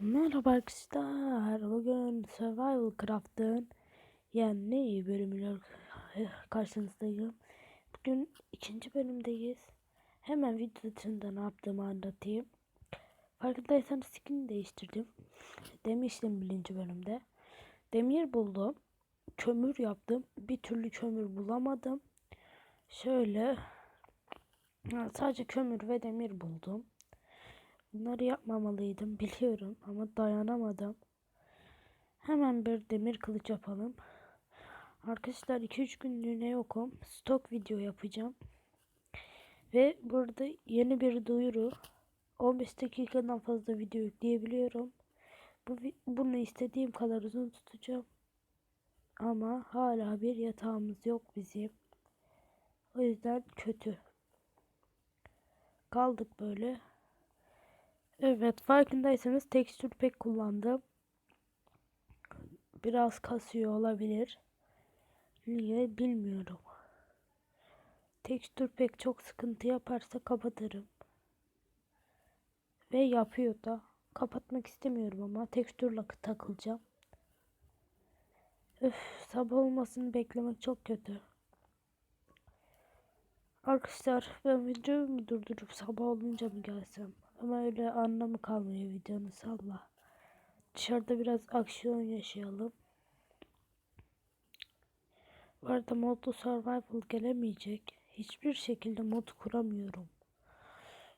Merhaba arkadaşlar. Bugün Survival Craft'ın yani bölümüyle karşınızdayım. Bugün ikinci bölümdeyiz. Hemen video dışında ne yaptığımı anlatayım. Farkındaysanız skin değiştirdim. Demiştim birinci bölümde. Demir buldum. Kömür yaptım. Bir türlü kömür bulamadım. Şöyle sadece kömür ve demir buldum. Bunları yapmamalıydım biliyorum ama dayanamadım. Hemen bir demir kılıç yapalım. Arkadaşlar 2-3 günlüğüne yokum. Stok video yapacağım. Ve burada yeni bir duyuru. 15 dakikadan fazla video yükleyebiliyorum. Bu, bunu istediğim kadar uzun tutacağım. Ama hala bir yatağımız yok bizim. O yüzden kötü. Kaldık böyle. Evet farkındaysanız tekstür pek kullandım. Biraz kasıyor olabilir. Niye bilmiyorum. Tekstür pek çok sıkıntı yaparsa kapatırım. Ve yapıyor da. Kapatmak istemiyorum ama tekstürle takılacağım. Öf sabah olmasını beklemek çok kötü. Arkadaşlar ben videoyu durdurup sabah olunca mı gelsem? Ama öyle anlamı kalmıyor videonun salla. Dışarıda biraz aksiyon yaşayalım. Bu arada modlu survival gelemeyecek. Hiçbir şekilde mod kuramıyorum.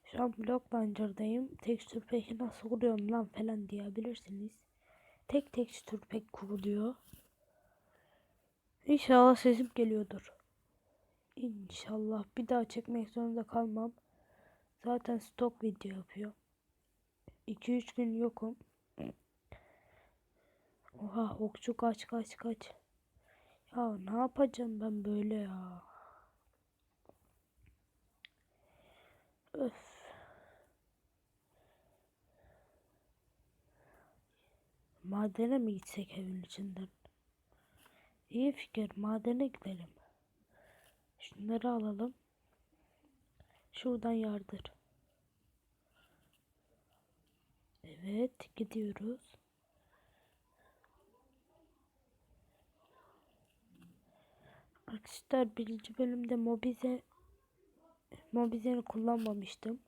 Şu an blok launcher'dayım. Tekstür peki nasıl kuruyorum lan falan diyebilirsiniz. Tek tekstür pek kuruluyor. İnşallah sesim geliyordur. İnşallah bir daha çekmek zorunda kalmam. Zaten stok video yapıyor. 2-3 gün yokum. Oha okçu kaç kaç kaç. Ya ne yapacağım ben böyle ya. Öf. Madene mi gitsek evin içinden? İyi fikir madene gidelim. Şunları alalım. Şuradan yardır. Evet gidiyoruz. Arkadaşlar birinci bölümde mobize mobizeni kullanmamıştım.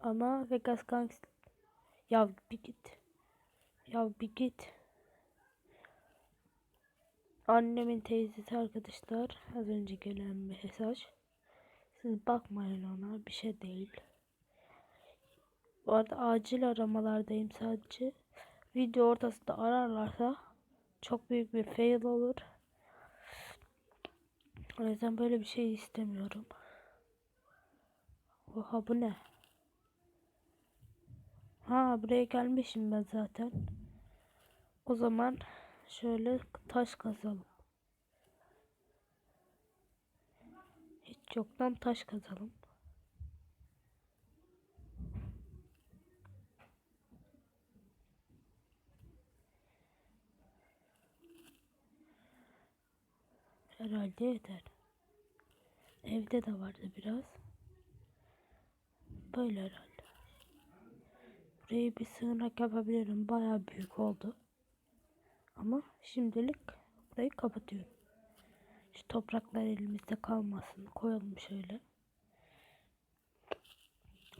Ama Vegas Gangs ya bir git. Ya bir git. Annemin teyzesi arkadaşlar az önce gelen bir mesaj. Siz bakmayın ona bir şey değil. Bu arada acil aramalardayım sadece. Video ortasında ararlarsa çok büyük bir fail olur. O yüzden böyle bir şey istemiyorum. Oha bu ne? Ha buraya gelmişim ben zaten. O zaman şöyle taş kazalım. Çoktan taş kazalım. Herhalde yeter. Evde de vardı biraz. Böyle herhalde. Burayı bir sığınak yapabilirim. Baya büyük oldu. Ama şimdilik burayı kapatıyorum. Şu topraklar elimizde kalmasın. Koyalım şöyle.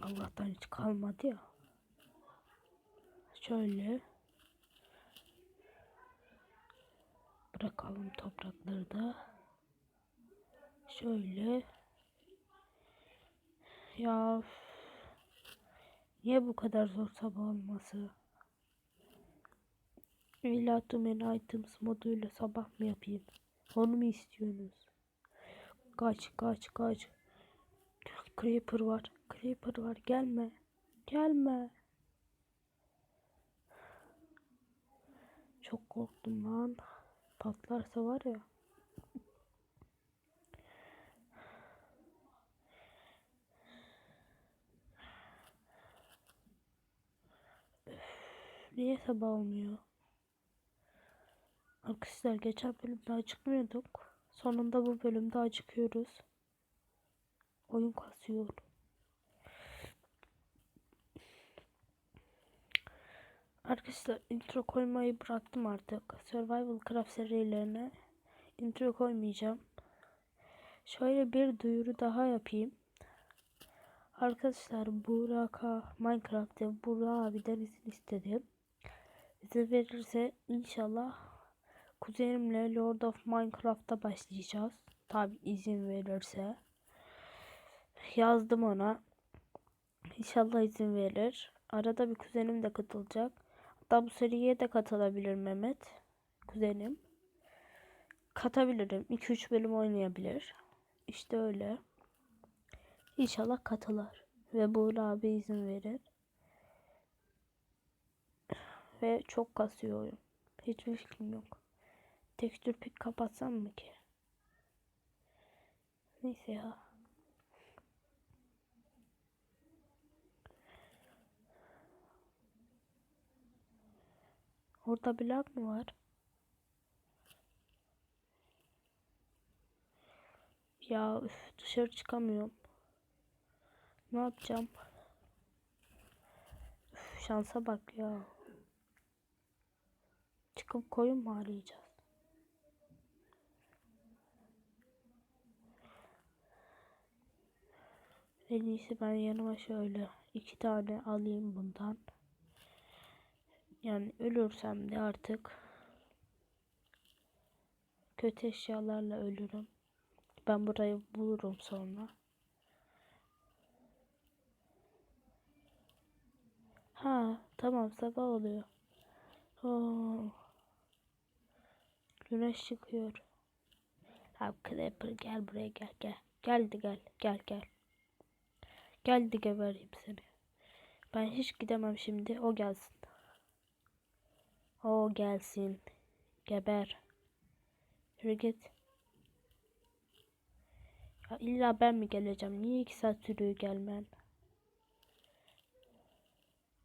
Allah'tan hiç kalmadı ya. Şöyle. Bırakalım toprakları da. Şöyle. Ya Niye bu kadar zor sabah olması? İlla Domain Items moduyla sabah mı yapayım? Onu mu istiyorsunuz? Kaç kaç kaç. Creeper var. Creeper var. Gelme. Gelme. Çok korktum lan. Patlarsa var ya. Niye sabah olmuyor? Arkadaşlar geçen bölümde acıkmıyorduk. Sonunda bu bölümde acıkıyoruz. Oyun kasıyor. Arkadaşlar intro koymayı bıraktım artık. Survival Craft serilerine intro koymayacağım. Şöyle bir duyuru daha yapayım. Arkadaşlar Burak'a Minecraft'te Burak abiden izin istedim. İzin verirse inşallah kuzenimle Lord of Minecraft'ta başlayacağız. Tabi izin verirse. Yazdım ona. İnşallah izin verir. Arada bir kuzenim de katılacak. Hatta bu seriye de katılabilir Mehmet. Kuzenim. Katabilirim. 2-3 bölüm oynayabilir. İşte öyle. İnşallah katılır. Ve Buğra abi izin verir. Ve çok kasıyor oyun. Hiçbir fikrim yok. Tekstür pek kapatsam mı ki? Neyse ya. Orada bir lag mı var? Ya üf, dışarı çıkamıyorum. Ne yapacağım? Üf, şansa bak ya. Çıkıp koyun mu arayacağız? En iyisi ben yanıma şöyle iki tane alayım bundan. Yani ölürsem de artık kötü eşyalarla ölürüm. Ben burayı bulurum sonra. Ha tamam sabah oluyor. Oo. Güneş çıkıyor. Abi Creeper gel buraya gel gel. Geldi gel gel gel. Geldi gebereyim seni. Ben hiç gidemem şimdi o gelsin. O gelsin. Geber. Yürü git. Ya illa ben mi geleceğim? Niye iki saat sürüyor gelmen?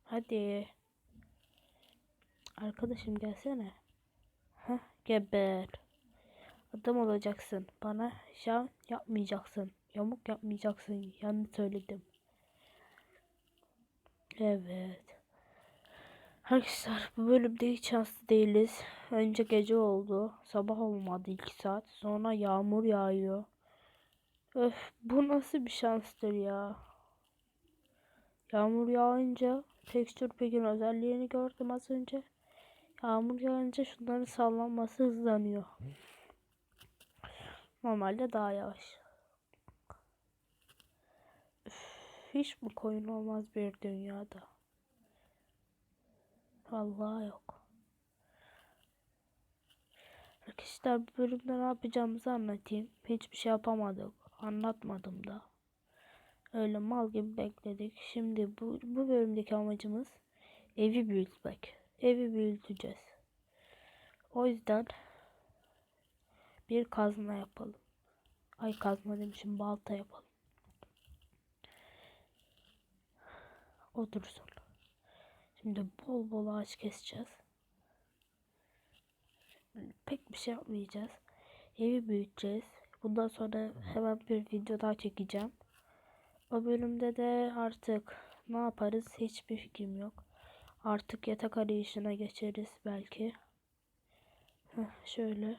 Hadi. Arkadaşım gelsene. Heh, geber. Adam olacaksın. Bana şan yapmayacaksın. Yamuk yapmayacaksın. Yanlış söyledim. Evet. Arkadaşlar bu bölümde hiç şanslı değiliz. Önce gece oldu. Sabah olmadı 2 saat. Sonra yağmur yağıyor. Öf bu nasıl bir şanstır ya. Yağmur yağınca tekstür pekin özelliğini gördüm az önce. Yağmur yağınca şunların sallanması hızlanıyor. Normalde daha yavaş. Üf, hiç mi koyun olmaz bir dünyada? Vallahi yok. Arkadaşlar bu bölümde ne yapacağımızı anlatayım. Hiçbir şey yapamadık. Anlatmadım da. Öyle mal gibi bekledik. Şimdi bu, bu bölümdeki amacımız evi büyütmek. Evi büyüteceğiz. O yüzden bir kazma yapalım. Ay kazma demişim balta yapalım. O dursun. Şimdi bol bol ağaç keseceğiz. Pek bir şey yapmayacağız. Evi büyüteceğiz. Bundan sonra hemen bir video daha çekeceğim. O bölümde de artık ne yaparız hiçbir fikrim yok. Artık yatak arayışına geçeriz belki. Heh, şöyle.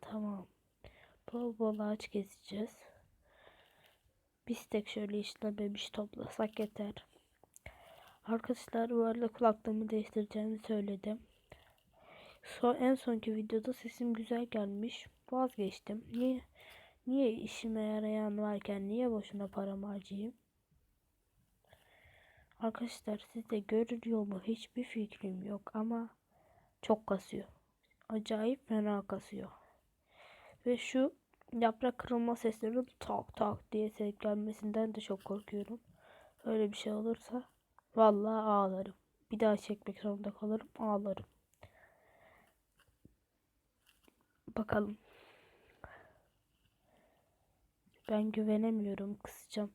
Tamam. Bol bol ağaç keseceğiz. Biz tek şöyle işlememiş toplasak yeter. Arkadaşlar bu arada kulaklığımı değiştireceğimi söyledim. Son, en sonki videoda sesim güzel gelmiş. Vazgeçtim. Niye niye işime yarayan varken niye boşuna paramı harcayayım? Arkadaşlar siz de görülüyor mu? Hiçbir fikrim yok ama çok kasıyor. Acayip fena kasıyor. Ve şu yaprak kırılma seslerinin tak tak diye ses gelmesinden de çok korkuyorum. Öyle bir şey olursa vallahi ağlarım. Bir daha çekmek zorunda kalırım ağlarım. Bakalım. Ben güvenemiyorum. Kısacağım.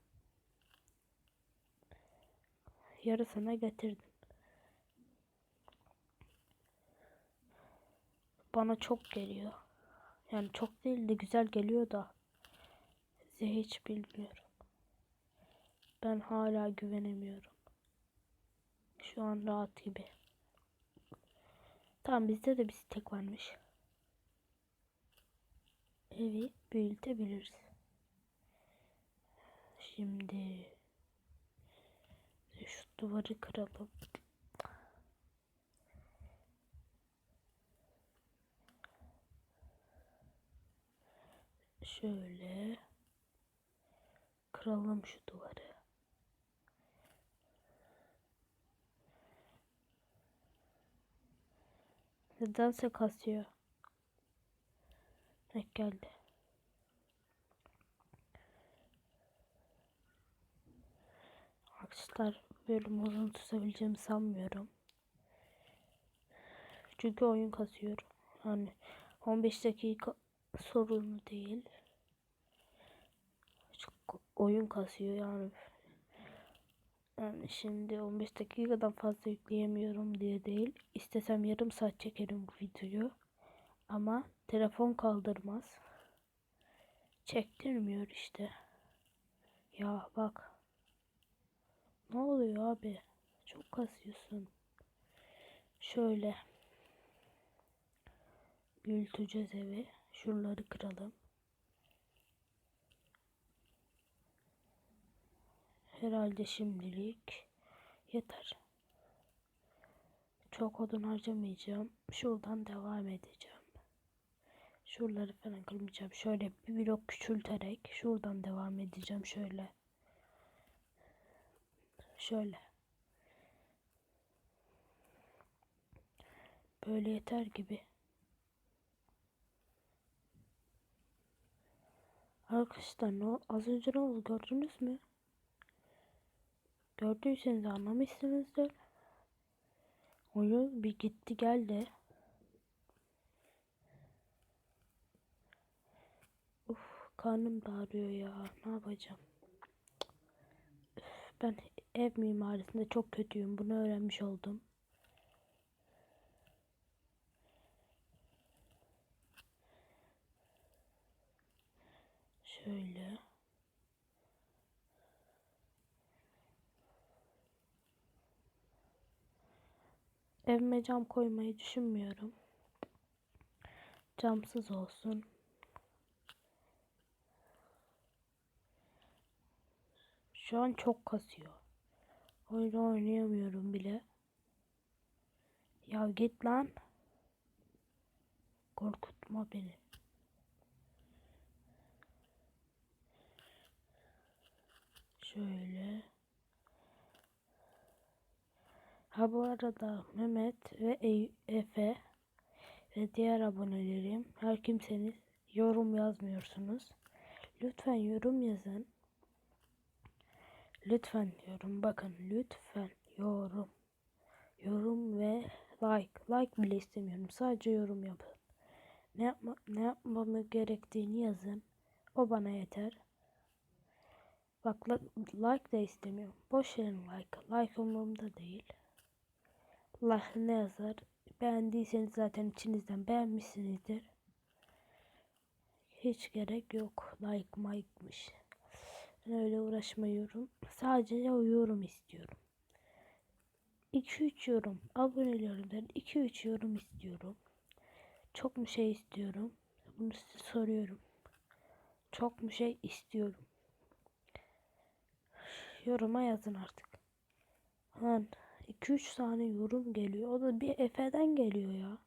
Yarısına getirdim. Bana çok geliyor. Yani çok değil de güzel geliyor da. Size hiç bilmiyorum. Ben hala güvenemiyorum. Şu an rahat gibi. Tamam bizde de bir tek varmış. Evi büyütebiliriz. Şimdi şu duvarı kıralım. Şöyle kıralım şu duvarı. Nedense kasıyor. Heh, geldi. Arkadaşlar bölüm uzun tutabileceğimi sanmıyorum. Çünkü oyun kasıyor. Yani 15 dakika sorunu değil. Oyun kasıyor yani. Yani şimdi 15 dakikadan fazla yükleyemiyorum diye değil. İstesem yarım saat çekerim bu videoyu. Ama telefon kaldırmaz. Çektirmiyor işte. Ya bak. Ne oluyor abi? Çok kasıyorsun. Şöyle. Büyüteceğiz evi. Şuraları kıralım. Herhalde şimdilik yeter. Çok odun harcamayacağım. Şuradan devam edeceğim. Şuraları falan kırmayacağım. Şöyle bir blok küçülterek şuradan devam edeceğim. Şöyle. Şöyle. Böyle yeter gibi. Arkadaşlar ne, az önce ne oldu gördünüz mü? Gördüyseniz anlamışsınızdır. Oyun bir gitti geldi. Uf karnım da ağrıyor ya. Ne yapacağım? Ben ev mimarisinde çok kötüyüm. Bunu öğrenmiş oldum. Şöyle. Evime cam koymayı düşünmüyorum. Camsız olsun. Şu an çok kasıyor. Oyunu oynayamıyorum bile. Ya git lan. Korkutma beni. Şöyle. Ha bu arada Mehmet ve Ey- Efe ve diğer abonelerim her kimseniz yorum yazmıyorsunuz. Lütfen yorum yazın. Lütfen diyorum bakın lütfen yorum. Yorum ve like. Like bile istemiyorum. Sadece yorum yapın. Ne yapma ne yapmamı gerektiğini yazın. O bana yeter. Bak like de istemiyorum. Boş verin like. Like umurumda değil. Ne yazar? Beğendiyseniz zaten içinizden beğenmişsinizdir. Hiç gerek yok. Like mike'mış. Ben öyle uğraşmıyorum. Sadece yorum istiyorum. 2-3 yorum. Abonelerimden 2-3 yorum istiyorum. Çok mu şey istiyorum? Bunu size soruyorum. Çok mu şey istiyorum? Yoruma yazın artık. Han 2-3 tane yorum geliyor. O da bir Efe'den geliyor ya.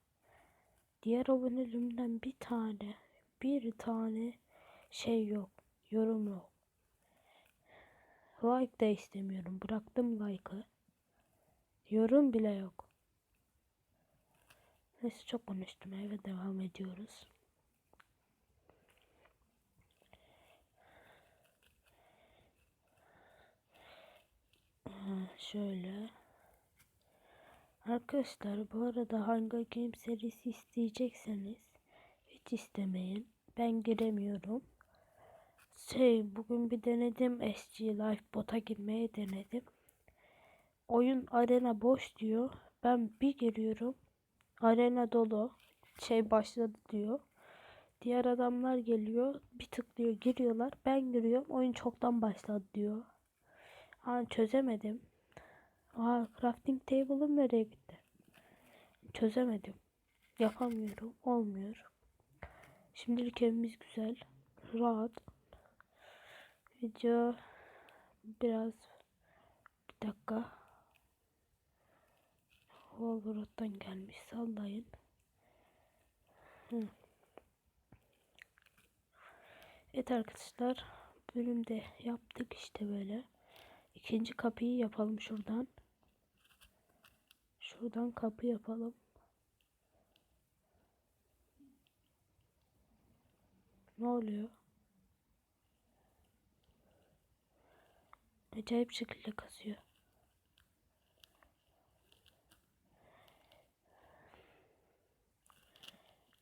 Diğer abonelerimden bir tane, bir tane şey yok. Yorum yok. Like de istemiyorum. Bıraktım like'ı. Yorum bile yok. Neyse çok konuştum. Eve devam ediyoruz. Şöyle. Arkadaşlar bu arada Hunger Games serisi isteyecekseniz hiç istemeyin. Ben giremiyorum. Şey bugün bir denedim SG Life bota girmeye denedim. Oyun arena boş diyor. Ben bir giriyorum. Arena dolu. Şey başladı diyor. Diğer adamlar geliyor. Bir tıklıyor giriyorlar. Ben giriyorum. Oyun çoktan başladı diyor. Ha çözemedim. Aa crafting table'ım nereye gitti? Çözemedim. Yapamıyorum. Olmuyor. Şimdilik evimiz güzel. Rahat. Video biraz bir dakika. Wolverhampton'dan gelmiş. Sallayın. Hı. Evet arkadaşlar. Bölümde yaptık işte böyle. İkinci kapıyı yapalım şuradan. Şuradan kapı yapalım. Ne oluyor? Acayip şekilde kasıyor.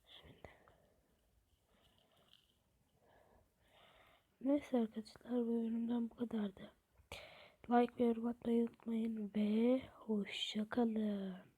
Şimdi. Neyse arkadaşlar bu bölümden bu kadardı. Like ve yorum atmayı unutmayın ve hoşçakalın.